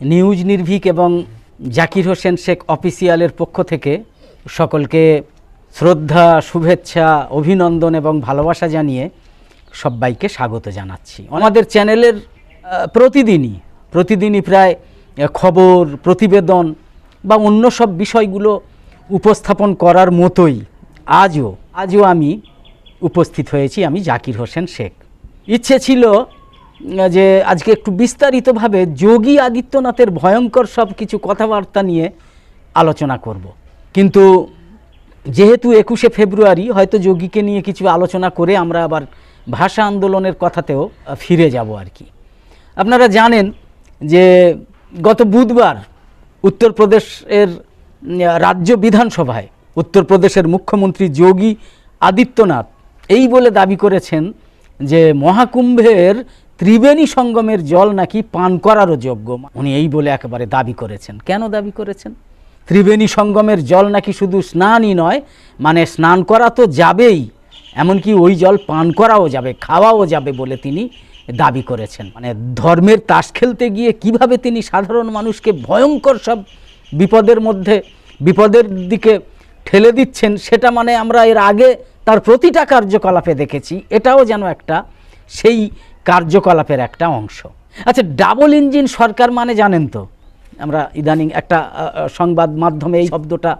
News নির্ভীক এবং জাকির হোসেন শেখ অফিসিয়ালের পক্ষ থেকে সকলকে শ্রদ্ধা, শুভেচ্ছা, অভিনন্দন এবং ভালোবাসা জানিয়ে সবাইকে স্বাগত জানাচ্ছি। আমাদের চ্যানেলের প্রতিদিনই প্রতিদিনই প্রায় খবর, প্রতিবেদন বা অন্য সব বিষয়গুলো উপস্থাপন করার মতোই আজও আজও আমি উপস্থিত হয়েছি, আমি জাকির হোসেন শেখ। ইচ্ছে ছিল যে আজকে একটু বিস্তারিতভাবে যোগী আদিত্যনাথের ভয়ঙ্কর সব কিছু কথাবার্তা নিয়ে আলোচনা করব। কিন্তু যেহেতু একুশে ফেব্রুয়ারি, হয়তো যোগীকে নিয়ে কিছু আলোচনা করে আমরা আবার ভাষা আন্দোলনের কথাতেও ফিরে যাব আর কি। আপনারা জানেন যে গত বুধবার উত্তরপ্রদেশের রাজ্য বিধানসভায় উত্তরপ্রদেশের মুখ্যমন্ত্রী যোগী আদিত্যনাথ এই বলে দাবি করেছেন যে মহাকুম্ভের ত্রিবেণী সঙ্গমের জল নাকি পান করারও যোগ্য উনি এই বলে একেবারে দাবি করেছেন। কেন দাবি করেছেন? ত্রিবেণী সঙ্গমের জল নাকি শুধু স্নানই নয় মানে স্নান করা তো যাবেই, এমনকি ওই জল পান করাও যাবে, খাওয়াও যাবে বলে তিনি দাবি করেছেন। মানে ধর্মের তাস খেলতে গিয়ে কীভাবে তিনি সাধারণ মানুষকে ভয়ঙ্কর সব বিপদের মধ্যে, বিপদের দিকে ঠেলে দিচ্ছেন, সেটা মানে আমরা এর আগে তার প্রতিটা কার্যকলাপে দেখেছি। এটাও যেন একটা সেই কার্যকলাপের একটা অংশ। আচ্ছা ডাবল ইঞ্জিন সরকার মানে জানেন তো? আমরা ইদানিং একটা সংবাদ মাধ্যমে এই শব্দটা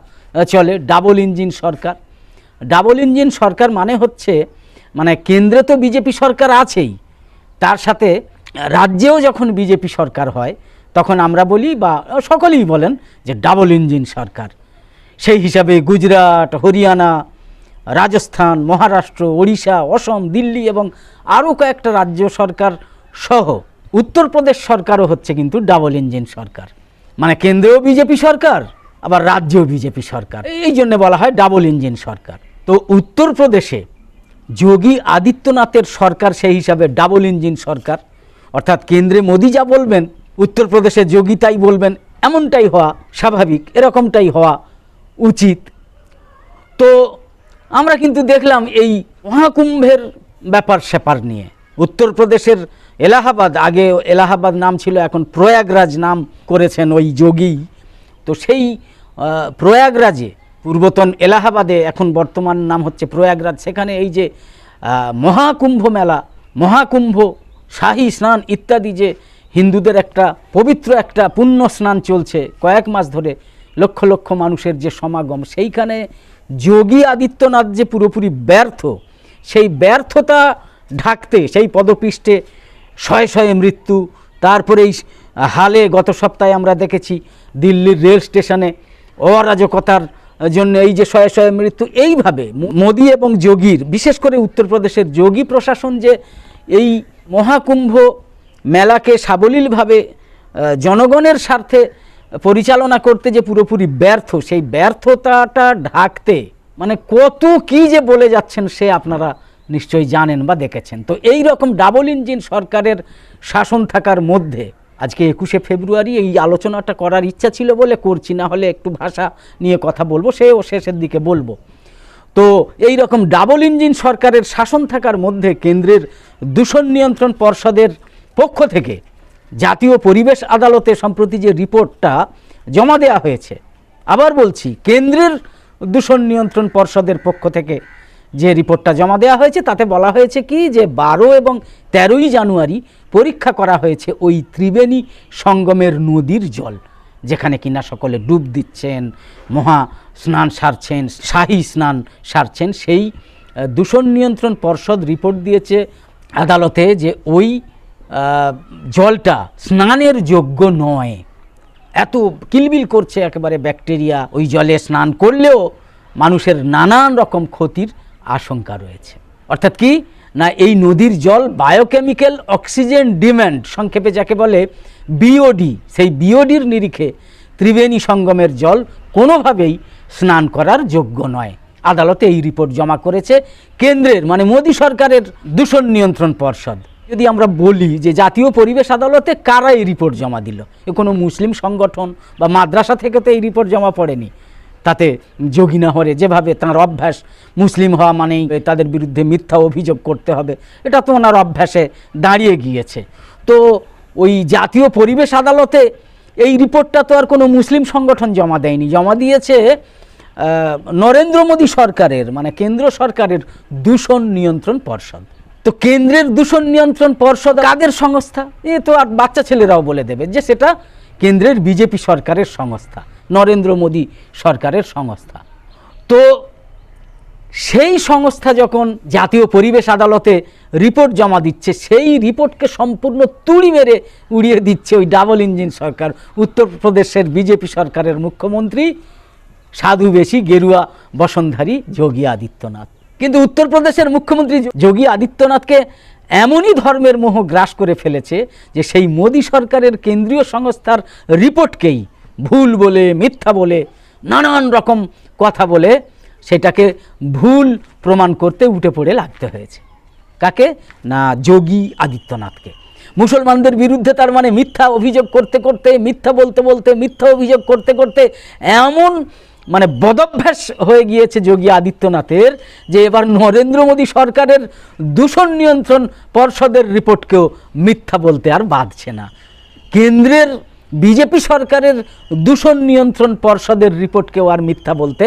চলে ডাবল ইঞ্জিন সরকার। ডাবল ইঞ্জিন সরকার মানে হচ্ছে মানে কেন্দ্রে তো বিজেপি সরকার আছেই। তার সাথে রাজ্যেও যখন বিজেপি সরকার হয়, তখন আমরা বলি বা সকলেই বলেন যে ডাবল ইঞ্জিন সরকার। সেই হিসাবে গুজরাট, হরিয়ানা রাজস্থান, মহারাষ্ট্র, ওড়িশা, অসম, দিল্লি এবং আরও কয়েকটা রাজ্য সরকার সহ উত্তরপ্রদেশ সরকারও হচ্ছে কিন্তু ডাবল ইঞ্জিন সরকার। মানে কেন্দ্রেও বিজেপি সরকার, আবার রাজ্যেও বিজেপি সরকার। এই জন্য বলা হয় ডাবল ইঞ্জিন সরকার। তো উত্তরপ্রদেশে যোগী আদিত্যনাথের সরকার সেই হিসাবে ডাবল ইঞ্জিন সরকার। অর্থাৎ কেন্দ্রে মোদি যা বলবেন, উত্তরপ্রদেশে যোগী তাই বলবেন, এমনটাই হওয়া স্বাভাবিক, এরকমটাই হওয়া উচিত। তো আমরা কিন্তু দেখলাম এই মহাকুম্ভের ব্যাপার স্যাপার নিয়ে। উত্তরপ্রদেশের এলাহাবাদ, আগে এলাহাবাদ নাম ছিল, এখন প্রয়াগরাজ নাম করেছেন ওই যোগী। তো সেই প্রয়াগরাজে, পূর্বতন এলাহাবাদে, এখন বর্তমান নাম হচ্ছে প্রয়াগরাজ, সেখানে এই যে মহাকুম্ভ মেলা, মহাকুম্ভ, শাহী স্নান ইত্যাদি যে হিন্দুদের একটা পবিত্র একটা পুণ্য স্নান চলছে কয়েক মাস ধরে, লক্ষ লক্ষ মানুষের যে সমাগম, সেইখানে যোগী আদিত্যনাথ যে পুরোপুরি ব্যর্থ, সেই ব্যর্থতা ঢাকতে, সেই পদপৃষ্ঠে শয়ে শয়ে মৃত্যু, তারপরে এই হালে গত সপ্তাহে আমরা দেখেছি দিল্লির রেল স্টেশনে অরাজকতার জন্য এই যে শয়ে শয়ে মৃত্যু, এইভাবে মোদী এবং যোগীর, বিশেষ করে উত্তরপ্রদেশের যোগী প্রশাসন যে এই মহাকুম্ভ মেলাকে সাবলীলভাবে জনগণের স্বার্থে পরিচালনা করতে যে পুরোপুরি ব্যর্থ, সেই ব্যর্থতাটা ঢাকতে মানে কত কি যে বলে যাচ্ছেন সে আপনারা নিশ্চয়ই জানেন বা দেখেছেন। তো এই রকম ডাবল ইঞ্জিন সরকারের শাসন থাকার মধ্যে, আজকে একুশে ফেব্রুয়ারি এই আলোচনাটা করার ইচ্ছা ছিল বলে করছি, না হলে একটু ভাষা নিয়ে কথা বলব, সেও শেষের দিকে বলব। তো এই রকম ডাবল ইঞ্জিন সরকারের শাসন থাকার মধ্যে কেন্দ্রের দূষণ নিয়ন্ত্রণ পর্ষদের পক্ষ থেকে জাতীয় পরিবেশ আদালতে সম্প্রতি যে রিপোর্টটা জমা দেওয়া হয়েছে, আবার বলছি, কেন্দ্রের দূষণ নিয়ন্ত্রণ পর্ষদের পক্ষ থেকে যে রিপোর্টটা জমা দেওয়া হয়েছে, তাতে বলা হয়েছে কি যে বারো এবং তেরোই জানুয়ারি পরীক্ষা করা হয়েছে ওই ত্রিবেণী সঙ্গমের নদীর জল, যেখানে কিনা সকলে ডুব দিচ্ছেন, মহা স্নান সারছেন, শাহী স্নান সারছেন, সেই দূষণ নিয়ন্ত্রণ পর্ষদ রিপোর্ট দিয়েছে আদালতে যে ওই জলটা স্নানের যোগ্য নয়। এত কিলবিল করছে একেবারে ব্যাকটেরিয়া, ওই জলে স্নান করলেও মানুষের নানান রকম ক্ষতির আশঙ্কা রয়েছে। অর্থাৎ কি? না, এই নদীর জল বায়োকেমিক্যাল অক্সিজেন ডিম্যান্ড সংক্ষেপে যাকে বলে বিওডি সেই বিওডির নিরিখে ত্রিবেণী সঙ্গমের জল কোনোভাবেই স্নান করার যোগ্য নয়। আদালতে এই রিপোর্ট জমা করেছে কেন্দ্রের মানে মোদী সরকারের দূষণ নিয়ন্ত্রণ পর্ষদ। যদি আমরা বলি যে জাতীয় পরিবেশ আদালতে কারা এই রিপোর্ট জমা দিল? এ কোনো মুসলিম সংগঠন বা মাদ্রাসা থেকে তো এই রিপোর্ট জমা পড়েনি। তাতে যোগিনাহরে যেভাবে তাঁর অভ্যাস মুসলিম হওয়া মানেই তাদের বিরুদ্ধে মিথ্যা অভিযোগ করতে হবে, এটা তো ওনার অভ্যাসে দাঁড়িয়ে গিয়েছে। তো ওই জাতীয় পরিবেশ আদালতে এই রিপোর্টটা তো আর কোনো মুসলিম সংগঠন জমা দেয়নি। জমা দিয়েছে নরেন্দ্র মোদী সরকারের মানে কেন্দ্র সরকারের দূষণ নিয়ন্ত্রণ পর্ষদ। তো কেন্দ্রের দূষণ নিয়ন্ত্রণ পর্ষদ কাদের সংস্থা? এ তো আর বাচ্চা ছেলেরাও বলে দেবে যে সেটা কেন্দ্রের বিজেপি সরকারের সংস্থা, নরেন্দ্র মোদী সরকারের সংস্থা। তো সেই সংস্থা যখন জাতীয় পরিবেশ আদালতে রিপোর্ট জমা দিচ্ছে, সেই রিপোর্টকে সম্পূর্ণ তুড়ি মেরে উড়িয়ে দিচ্ছে ওই ডাবল ইঞ্জিন সরকার, উত্তরপ্রদেশের বিজেপি সরকারের মুখ্যমন্ত্রী সাধু বেশি গেরুয়া বসনধারী যোগী আদিত্যনাথ। কিন্তু উত্তরপ্রদেশের মুখ্যমন্ত্রী যোগী আদিত্যনাথকে এমনই ধর্মের মোহ গ্রাস করে ফেলেছে যে সেই মোদী সরকারের কেন্দ্রীয় সংস্থার রিপোর্টকেই ভুল বলে, মিথ্যা বলে, নানান রকম কথা বলে সেটাকে ভুল প্রমাণ করতে উঠে পড়ে লাগতে হয়েছে। কাকে? না, যোগী আদিত্যনাথকে। মুসলমানদের বিরুদ্ধে তার মানে মিথ্যা অভিযোগ করতে করতে, মিথ্যা বলতে বলতে, মিথ্যা অভিযোগ করতে করতে এমন মানে বদভ্যাস হয়ে গিয়েছে যোগী আদিত্যনাথের যে এবার নরেন্দ্র মোদী সরকারের দূষণ নিয়ন্ত্রণ পর্ষদের রিপোর্টকেও মিথ্যা বলতে আর বাধছে না। কেন্দ্রের বিজেপি সরকারের দূষণ নিয়ন্ত্রণ পর্ষদের রিপোর্টকেও আর মিথ্যা বলতে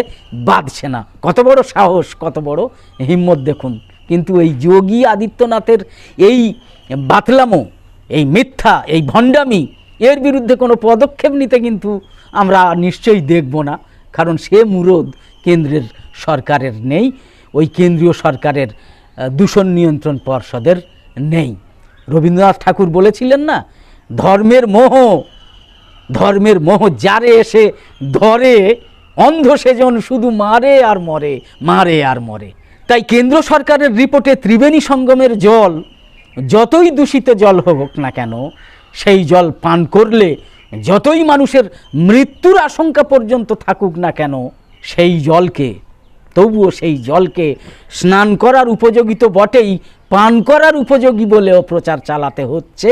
বাধছে না। কত বড় সাহস, কত বড় হিম্মত দেখুন। কিন্তু এই যোগী আদিত্যনাথের এই বাতলামো, এই মিথ্যা, এই ভণ্ডামি, এর বিরুদ্ধে কোনো পদক্ষেপ নিতে কিন্তু আমরা নিশ্চয়ই দেখব না। কারণ সে মুরদ কেন্দ্রের সরকারের নেই, ওই কেন্দ্রীয় সরকারের দূষণ নিয়ন্ত্রণ পর্ষদের নেই। রবীন্দ্রনাথ ঠাকুর বলেছিলেন না, ধর্মের মোহ ধর্মের মোহ যারে এসে ধরে, অন্ধ সেজন শুধু মারে আর মরে, মারে আর মরে। তাই কেন্দ্র সরকারের রিপোর্টে ত্রিবেণী সঙ্গমের জল, যতই দূষিত জল হোক না কেন, সেই জল পান করলে যতই মানুষের মৃত্যুর আশঙ্কা পর্যন্ত থাকুক না কেন, সেই জলকে, তবুও সেই জলকে স্নান করার উপযোগী তো বটেই, পান করার উপযোগী বলেও প্রচার চালাতে হচ্ছে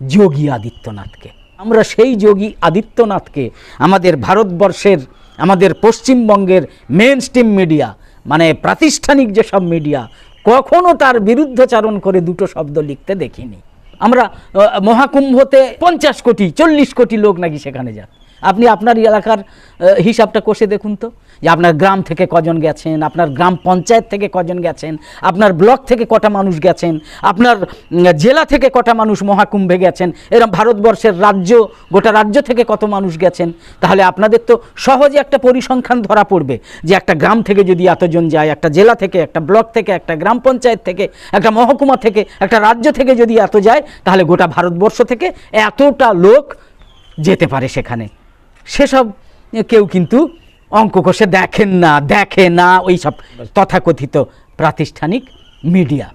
যোগী আদিত্যনাথকে। আমরা সেই যোগী আদিত্যনাথকে আমাদের ভারতবর্ষের, আমাদের পশ্চিমবঙ্গের মেন স্ট্রিম মিডিয়া মানে প্রাতিষ্ঠানিক যেসব মিডিয়া কখনো তার বিরুদ্ধচারণ করে দুটো শব্দ লিখতে দেখিনি। আমরা মহাকুম্ভতে পঞ্চাশ কোটি চল্লিশ কোটি লোক নাকি সেখানে যান আপনি আপনার এলাকার হিসাবটা কষে দেখুন তো। যে আপনার গ্রাম থেকে কজন গেছেন, আপনার গ্রাম পঞ্চায়েত থেকে কজন গেছেন, আপনার ব্লক থেকে কটা মানুষ গেছেন, আপনার জেলা থেকে কটা মানুষ মহাকুম্ভে গেছেন এরকম ভারতবর্ষের রাজ্য, গোটা রাজ্য থেকে কত মানুষ গেছেন, তাহলে আপনাদের তো সহজে একটা পরিসংখ্যান ধরা পড়বে যে একটা গ্রাম থেকে যদি এতজন যায়, একটা জেলা থেকে, একটা ব্লক থেকে, একটা গ্রাম পঞ্চায়েত থেকে, একটা মহকুমা থেকে, একটা রাজ্য থেকে যদি এত যায়, তাহলে গোটা ভারতবর্ষ থেকে এতটা লোক যেতে পারে সেখানে। সেসব কেউ কিন্তু অঙ্ক কষে দেখেন না, দেখে না ওই সব তথাকথিত প্রাতিষ্ঠানিক মিডিয়া।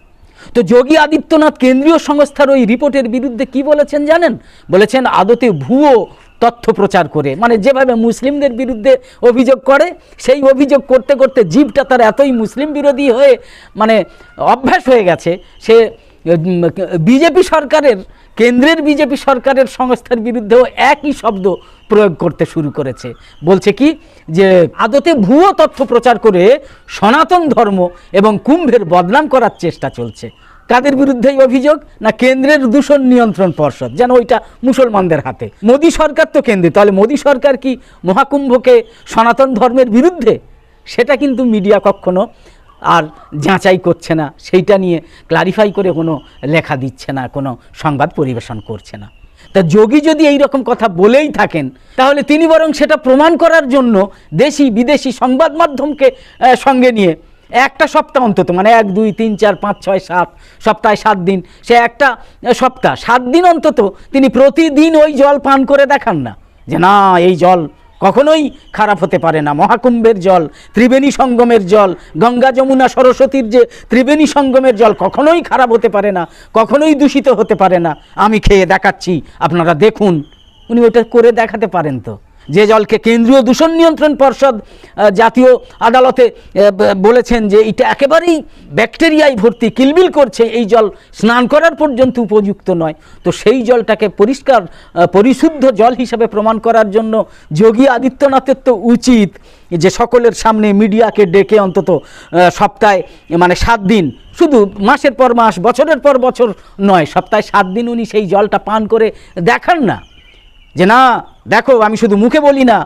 তো যোগী আদিত্যনাথ কেন্দ্রীয় সংস্থার ওই রিপোর্টের বিরুদ্ধে কি বলেছেন জানেন? বলেছেন আদতে ভুয়ো তথ্য প্রচার করে মানে যেভাবে মুসলিমদের বিরুদ্ধে অভিযোগ করে, সেই অভিযোগ করতে করতে জীবটা তার এতই মুসলিম বিরোধী হয়ে মানে অভ্যাস হয়ে গেছে, সে বিজেপি সরকারের, কেন্দ্রের বিজেপি সরকারের সংস্থার বিরুদ্ধেও একই শব্দ প্রয়োগ করতে শুরু করেছে। বলছে কি? যে আদতে ভুয়ো তথ্য প্রচার করে সনাতন ধর্ম এবং কুম্ভের বদনাম করার চেষ্টা চলছে। কাদের বিরুদ্ধে এই অভিযোগ? না কেন্দ্রের দূষণ নিয়ন্ত্রণ পর্ষদ? যেন ওইটা মুসলমানদের হাতে। মোদী সরকার তো কেন্দ্রে তাহলে মোদী সরকার কি মহাকুম্ভকে সনাতন ধর্মের বিরুদ্ধে? সেটা কিন্তু মিডিয়া কখনো আর যাচাই করছে না। সেইটা নিয়ে ক্লারিফাই করে কোনো লেখা দিচ্ছে না, কোনো সংবাদ পরিবেশন করছে না। তা যোগী যদি এই রকম কথা বলেই থাকেন, তাহলে তিনি বরং সেটা প্রমাণ করার জন্য দেশি, বিদেশি সংবাদ মাধ্যমকে সঙ্গে নিয়ে একটা সপ্তাহ অন্তত মানে এক, দুই, তিন, চার, পাঁচ, ছয়, সাত, সপ্তাহে সাত দিন, সে একটা সপ্তাহ, সাত দিন অন্তত তিনি প্রতিদিন ওই জল পান করে দেখান না, যে না, এই জল কখনোই খারাপ হতে পারে না। মহাকুম্ভের জল, ত্রিবেণী সঙ্গমের জল, গঙ্গা, যমুনা, সরস্বতীর যে ত্রিবেণী সঙ্গমের জল কখনোই খারাপ হতে পারে না, কখনোই দূষিত হতে পারে না। আমি খেয়ে দেখাচ্ছি, আপনারা দেখুন। উনি ওটা করে দেখাতে পারেন তো। যে জলকে কেন্দ্রীয় দূষণ নিয়ন্ত্রণ পর্ষদ জাতীয় আদালতে বলেছেন যে এটা একেবারেই ব্যাকটেরিয়ায় ভর্তি, কিলবিল করছে, এই জল স্নান করার পর্যন্ত উপযুক্ত নয়। তো সেই জলটাকে পরিষ্কার পরিশুদ্ধ জল হিসাবে প্রমাণ করার জন্য যোগী আদিত্যনাথের তো উচিত যে সকলের সামনে মিডিয়াকে ডেকে অন্তত সপ্তাহে মানে সাত দিন, শুধু মাসের পর মাস, বছরের পর বছর নয়, সপ্তাহে সাত দিন উনি সেই জলটা পান করে দেখান না। যে না দেখো, আমি শুধু মুখে বলি না,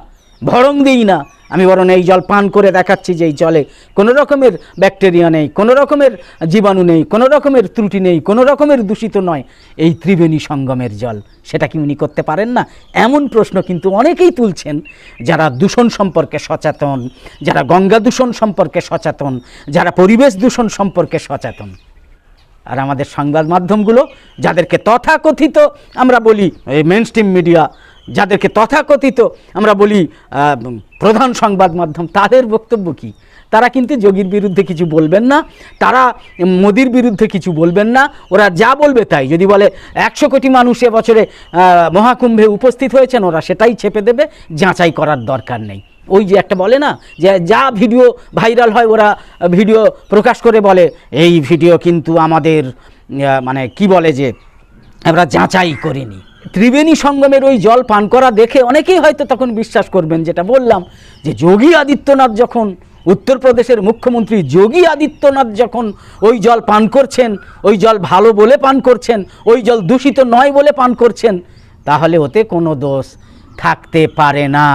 ভরং দিই না। আমি বরং এই জল পান করে দেখাচ্ছি যে এই জলে কোনো রকমের ব্যাকটেরিয়া নেই, কোনো রকমের জীবাণু নেই, কোনো রকমের ত্রুটি নেই, কোনো রকমের দূষিত নয়। এই ত্রিবেণী সঙ্গমের জল, সেটা কি উনি করতে পারেন না? এমন প্রশ্ন কিন্তু অনেকেই তুলছেন যারা দূষণ সম্পর্কে সচেতন, যারা গঙ্গা দূষণ সম্পর্কে সচেতন, যারা পরিবেশ দূষণ সম্পর্কে সচেতন। আর আমাদের সংবাদ মাধ্যমগুলো, যাদেরকে তথাকথিত আমরা বলি, এই মেন মিডিয়া যাদেরকে তথাকথিত আমরা বলি প্রধান সংবাদ মাধ্যম, তাদের বক্তব্য কি? তারা কিন্তু যোগীর বিরুদ্ধে কিছু বলবেন না, তারা মোদির বিরুদ্ধে কিছু বলবেন না, ওরা যা বলবে তাই। যদি বলে একশো কোটি মানুষ এবছরে মহাকুম্ভে উপস্থিত হয়েছেন, ওরা সেটাই ছেপে দেবে, যাচাই করার দরকার নেই। ওই যে একটা বলে না, যে যা ভিডিও ভাইরাল হয়, ওরা ভিডিও প্রকাশ করে বলে, এই ভিডিও কিন্তু আমাদের মানে কি বলে যে, আমরা যাচাই করিনি। ত্রিবেণী সঙ্গমের ওই জল পান করা দেখে অনেকেই হয়তো তখন বিশ্বাস করবেন, যেটা বললাম যে যোগী আদিত্যনাথ যখন, উত্তরপ্রদেশের মুখ্যমন্ত্রী যোগী আদিত্যনাথ যখন ওই জল পান করছেন, ওই জল ভালো বলে পান করছেন, ওই জল দূষিত নয় বলে পান করছেন, তাহলে ওতে কোনো দোষ থাকতে পারে না।